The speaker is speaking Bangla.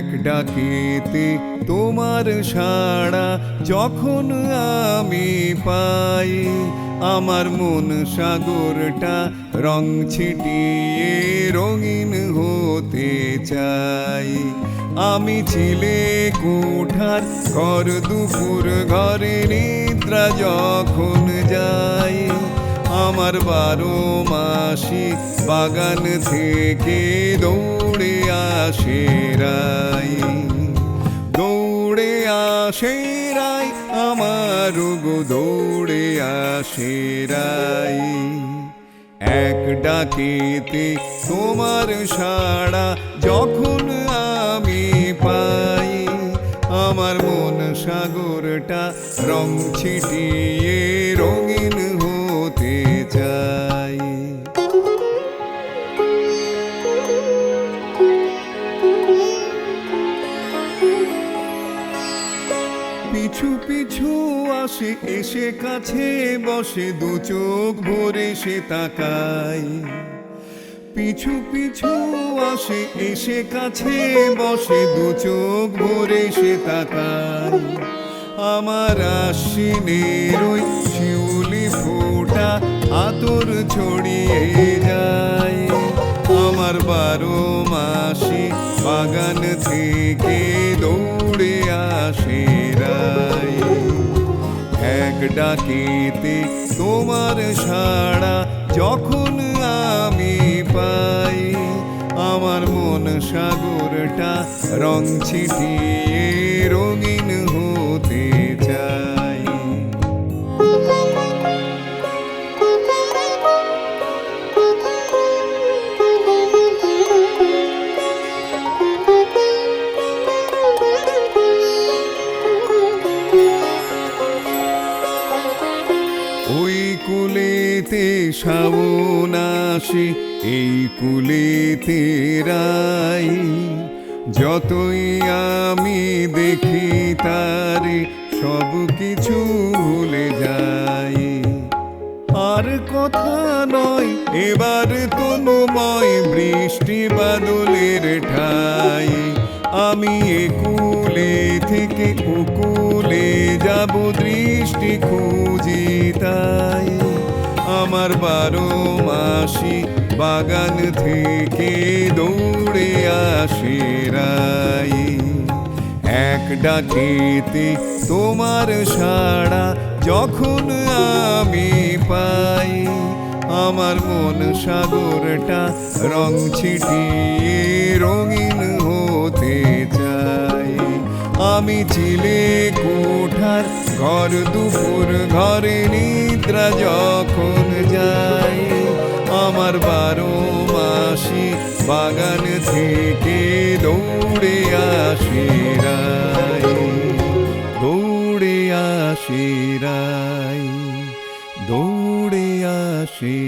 এক ডাকেতে তোমার সাড়া যখন আমি পাই, আমার মন সাগরটা রং ছিটিয়ে রঙিন হতে চাই। আমি ছিলে কোঠার ঘর দুপুর ঘরে নিদ্রা যখন যাই আমার বারো মাসি বাগান থেকে দৌড়ে আসে রাই। দৌড়ে আসে রাই, আমার গো দৌড়ে আসে রাই। এক ডাকেতে তোমার সাড়া যখন আমি পাই, আমার মন সাগরটা রং ছিটিয়ে রঙিন পিছু পিছু আসে, এসে কাছে বসে, দু চোখ ভরে সে তাকাই পিছু পিছু আসে, এসে কাছে বসে, দু চোখ ভরে সে তাকাই আমার আশ্বিনের ওই শিউলি ফোটা আতর ছড়িয়ে যায়। আমার বারো মাসি বাগান থেকে দৌড়ে আসে। ডাকেতে তোমার সাড়া যখন আমি পাই আমার মন সাগরটা রং ছিটিয়ে রঙিন কুলেতে আসে এই কুলেতে রাই। যতই আমি দেখি তারে, সব কিছু ভুলে যাই। আর কথা নয়, এবার তনুময় বৃষ্টি বাদলের ঠাই। আমি একুলে থেকে উকুলে যাব দৃষ্টি খুঁজি তাই। আমার বারো মাসি বাগান থেকে দৌড়ে আসে রাই। এক ডাকেতে তোমার সাড়া যখন আমি পাই। আমার মন সাগরটা রং ছিটিয়ে রঙিন হতে চাই আমি চিলে কোঠার ঘর দুপুর, ঘরে নিদ্রা যখন যাই আমার বারো মাসি বাগান থেকে দৌড়ে আসে দৌড়ে আসে দৌড়ে আসে